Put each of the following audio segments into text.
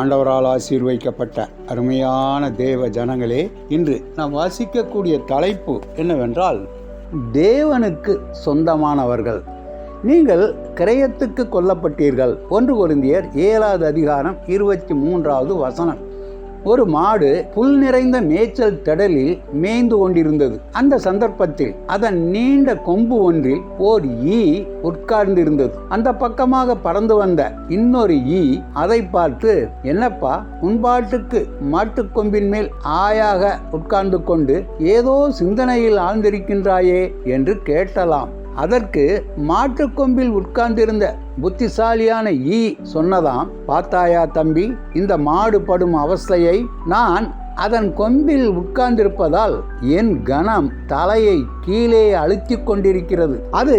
ஆண்டவரால் ஆசீர்வைக்கப்பட்ட அருமையான தேவ ஜனங்களே இன்று நாம் வாசிக்கக்கூடிய தலைப்பு என்னவென்றால் தேவனுக்கு சொந்தமானவர்கள். நீங்கள் கிரயத்துக்கு கொல்லப்பட்டீர்கள். ஒன்று கொரிந்தியர் ஏழாவது அதிகாரம் இருபத்தி மூன்றாவது வசனம். ஒரு மாடு புல் நிறைந்த மேய்ச்சல் திடலில் மேய்ந்து கொண்டிருந்தது. அந்த சந்தர்ப்பத்தில் அதன் நீண்ட கொம்பு ஒன்றில் ஓர் ஈ உட்கார்ந்திருந்தது. அந்த பக்கமாக பறந்து வந்த இன்னொரு ஈ அதை பார்த்து என்னப்பா உன்பாட்டுக்கு மாட்டுக் கொம்பின் மேல் ஆயாக உட்கார்ந்து கொண்டு ஏதோ சிந்தனையில் ஆழ்ந்திருக்கின்றாயே என்று கேட்டலாம். அதற்கு மாட்டுக்கொம்பில் உட்கார்ந்திருந்த புத்திசாலியான ஈ சொன்னதாம் பார்த்தாயா தம்பி இந்த மாடு படும் அவஸ்தையை நான் அதன் கொம்பில் உட்கார்ந்திருப்பதால் என் கணம் தலையை கீழே அழுத்திக் கொண்டிருக்கிறது. அது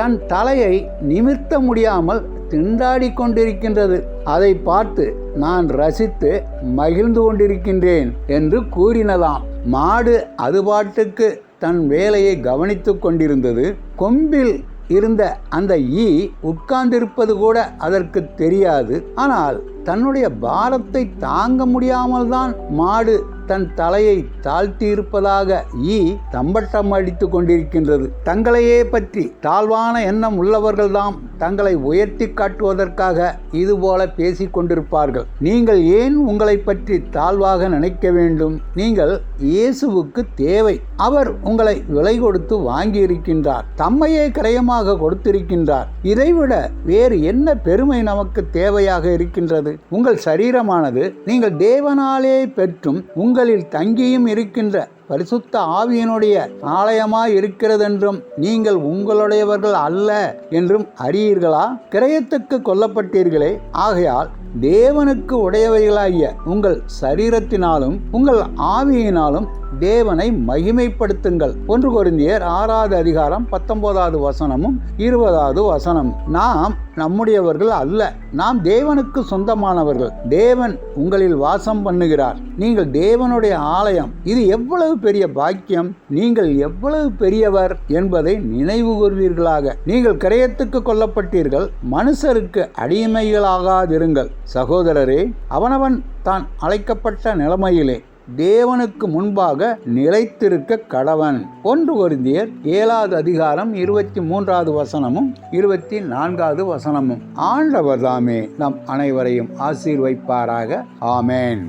தன் தலையை நிமிர்த்த முடியாமல் திண்டாடி கொண்டிருக்கின்றது. அதை பார்த்து நான் ரசித்து மகிழ்ந்து கொண்டிருக்கின்றேன் என்று கூறினதாம். மாடு அது பாட்டுக்கு தன் வேலையை கவனித்து கொண்டிருந்தது. கொம்பில் இருந்த அந்த ஈ உட்கார்ந்திருப்பது கூட அதற்கு தெரியாது. ஆனால் தன்னுடைய பாரத்தை தாங்க முடியாமல் தான் மாடு தன் தலையை தாழ்த்தியிருப்பதாக ஈ தம்பட்டம் அடித்து கொண்டிருக்கின்றது. தங்களையே பற்றி தாழ்வான எண்ணம் உள்ளவர்கள்தாம் தங்களை உயர்த்தி காட்டுவதற்காக இதுபோல பேசிக் கொண்டிருப்பார்கள். நீங்கள் ஏன் உங்களை பற்றி தாழ்வாக நினைக்க வேண்டும்? நீங்கள் இயேசுவுக்கு தேவை. அவர் உங்களை விலை கொடுத்து வாங்கி இருக்கின்றார் தம்மையே கிரயமாக கொடுத்திருக்கின்றார். இதைவிட வேறு என்ன பெருமை நமக்கு தேவையாக இருக்கின்றது? உங்கள் சரீரமானது நீங்கள் தேவனாலே பெற்றும் உங்கள் உங்களில் தங்கியும் இருக்கின்ற பரிசுத்த ஆவியினுடைய ஆலயமாய் இருக்கிறதென்றும் நீங்கள் உங்களுடையவர்கள் அல்ல என்றும் அறியீர்களா? கிரயத்துக்கு கொல்லப்பட்டீர்களே. ஆகையால் தேவனுக்கு உடையவைகளாகிய உங்கள் சரீரத்தினாலும் உங்கள் ஆவியினாலும் தேவனை மகிமைப்படுத்துங்கள். ஒன்று கொரிந்தியர் ஆறாவது அதிகாரம் பத்தொன்பதாவது வசனமும் இருபதாவது வசனம். நாம் நம்முடையவர்கள் அல்ல நாம் தேவனுக்கு சொந்தமானவர்கள். தேவன் உங்களில் வாசம் பண்ணுகிறார். நீங்கள் தேவனுடைய ஆலயம். இது எவ்வளவு பெரிய பாக்கியம்? நீங்கள் எவ்வளவு பெரியவர் என்பதை நினைவு கூர்வீர்களாக. நீங்கள் கிரயத்துக்கு கொல்லப்பட்டீர்கள் மனுஷருக்கு அடிமைகளாகாதிருங்கள். சகோதரரே அவனவன் தான் அழைக்கப்பட்ட நிலைமையிலே. தேவனுக்கு முன்பாக நிலைத்திருக்க கடவன். ஒன்று கொரிந்தியர் ஏழாவது அதிகாரம் இருபத்தி மூன்றாவது வசனமும் இருபத்தி நான்காவது வசனமும். ஆண்டவர் தாமே நம் அனைவரையும் ஆசீர்வைப்பாராக. ஆமேன்.